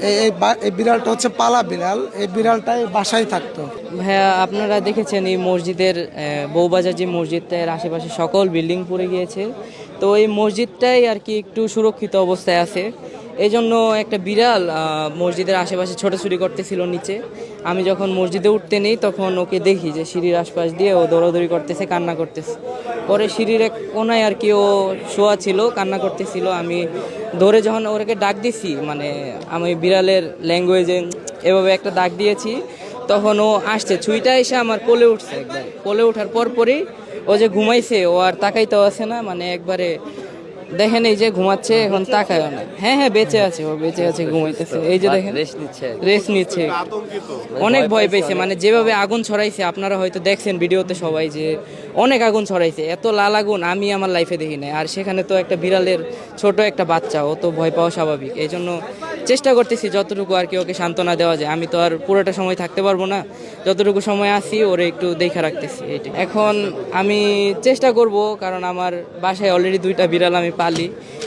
এই- এই বিড়ালটা হচ্ছে পালা বিড়াল। এই বিড়ালটাই বাসায় থাকতো। ভাইয়া, আপনারা দেখেছেন এই মসজিদের বৌবাজার যে মসজিদটার আশেপাশে সকল বিল্ডিং পড়ে গিয়েছে। তো এই মসজিদটাই আর কি একটু সুরক্ষিত অবস্থায় আছে। এই জন্য একটা বিড়াল মসজিদের আশেপাশে ছোটাছুটি করতেছিল নিচে। আমি যখন মসজিদে উঠতে নেই, তখন ওকে দেখি যে সিঁড়ির আশপাশ দিয়ে ও দৌড়াদৌড়ি করতেছে, কান্না করতেছে। পরে সিঁড়ির এক কোনায় আর কি ও শোয়া ছিল, কান্না করতেছিল। আমি ধরে যখন ওকে ডাক দিছি মানে আমি বিড়ালের ল্যাঙ্গুয়েজে এভাবে একটা ডাক দিয়েছি, তখন ও আসছে। ছুইটা এসে আমার কোলে উঠছে একবার। কোলে ওঠার পর পরই ও যে ঘুমাইছে, ও আর তাকাইতেও আছে না মানে একবারে দেখেন এই যে ঘুমাচ্ছে এখন তাকায় না। হ্যাঁ হ্যাঁ বেঁচে আছে ও বেঁচে আছে ঘুমাইতেছে। এই যে দেখেন রেস্ট নিচ্ছে রেস্ট নিচ্ছে। অনেক ভয় পেয়েছে মানে যেভাবে আগুন ছড়াইছে আপনারা হয়তো দেখছেন ভিডিওতে সবাই যে অনেক আগুন ছড়াইছে। এত লাল আগুন আমি আমার লাইফে দেখি নাই। আর সেখানে তো একটা বিড়ালের ছোট একটা বাচ্চা ও তো ভয় পাওয়া স্বাভাবিক। এই জন্য চেষ্টা করতেছি যতটুকু আর কি ওকে সান্ত্বনা দেওয়া যায়। আমি তো আর পুরোটা সময় থাকতে পারব না। যতটুকু সময় আছি ওরে একটু দেখা রাখতেছি এইটা এখন আমি চেষ্টা করব কারণ আমার বাসায় অলরেডি দুইটা বিড়াল আমি পালি।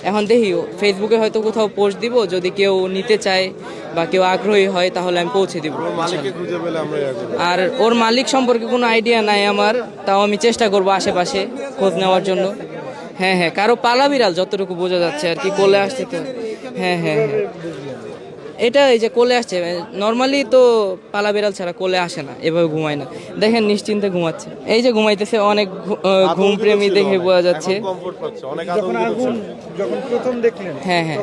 এখন দেখি ফেসবুকে হয়তো কোথাও পোস্ট দিব যদি কেউ নিতে চায় বা কেউ আগ্রহী হয় তাহলে আমি পৌঁছে দিব। আর ওর মালিক সম্পর্কে কোনো আইডিয়া নাই আমার তাও আমি চেষ্টা করব আশেপাশে খোঁজ নেওয়ার জন্য। হ্যাঁ হ্যাঁ কারও পালা বিড়াল, যতটুকু বোঝা যাচ্ছে আর কি, কোলে আসছে তো। হ্যাঁ হ্যাঁ হ্যাঁ। এটা এই যে কোলে আসছে নর্মালি তো পালা বেড়াল ছাড়া কোলে আসে না এভাবে ঘুমায় না। দেখেন নিশ্চিন্তে ঘুমাচ্ছে। এই যে ঘুমাইতেছে অনেক ঘুম প্রেমী দেখে বোঝা যাচ্ছে। এখন comfort পাচ্ছে, অনেক যখন আতঙ্কিত আগুন ছিল। যখন প্রথম দেখলেন হ্যাঁ হ্যাঁ।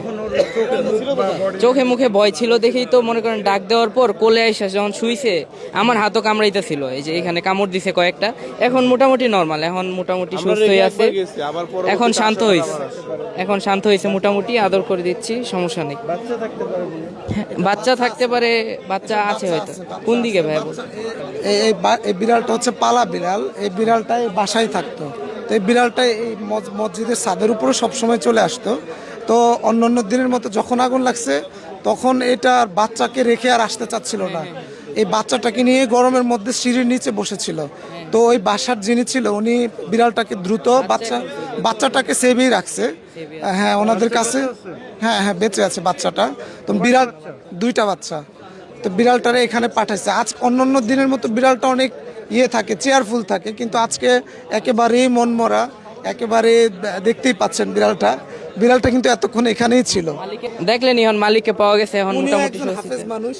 চোখে মুখ ভয় ছিল দেখেই তো মনে করেন ডাক দেওয়ার পর কোলে আইসা যখন শুইছে আমার হাতও কামড়াইতেছিল। এই যে এখানে কামড় দিছে কয়েকটা এখন মোটামুটি নর্মাল এখন মোটামুটি সুস্থ হয়ে আছে। এখন শান্ত হয়েছে এখন শান্ত হয়েছে মোটামুটি আদর করে দিচ্ছি সমস্যা নেই। বাচ্চা থাকতে পারে। বাচ্চা থাকতে পারে, বাচ্চা আছে হয়তো। কোন দিকে ভাই এই বিড়ালটা হচ্ছে পালা বিড়াল। এই বিড়ালটাই বাসায় থাকতো। তো এই বিড়ালটা এই মস- মসজিদের ছাদের উপরে সবসময় চলে আসতো। তো অন্য অন্য দিনের মতো যখন আগুন লাগছে, তখন এটা বাচ্চাকে রেখে আর আসতে চাচ্ছিল না। এই বাচ্চাটাকে নিয়ে গরমের মধ্যে সিঁড়ির নিচে বসেছিল। তো ওই বাসার যিনি ছিল উনি বিড়ালটাকে দ্রুত বাচ্চা বাচ্চাটাকে সেভেই রাখছে। হ্যাঁ ওনাদের কাছে হ্যাঁ হ্যাঁ বেঁচে আছে বাচ্চাটা। তো বিড়াল দুইটা বাচ্চা। তো বিড়ালটারে এখানে পাঠাইছে। আজ অন্য অন্য দিনের মতো বিড়ালটা অনেক ইয়ে থাকে চেয়ারফুল থাকে কিন্তু আজকে একেবারেই মনমরা একেবারে দেখতেই পাচ্ছেন বিড়ালটা। বিড়ালটা কিন্তু এতক্ষণ এখানেই ছিল। দেখলেন এখন মালিককে পাওয়া গেছে এখন মোটামুটি মানুষ।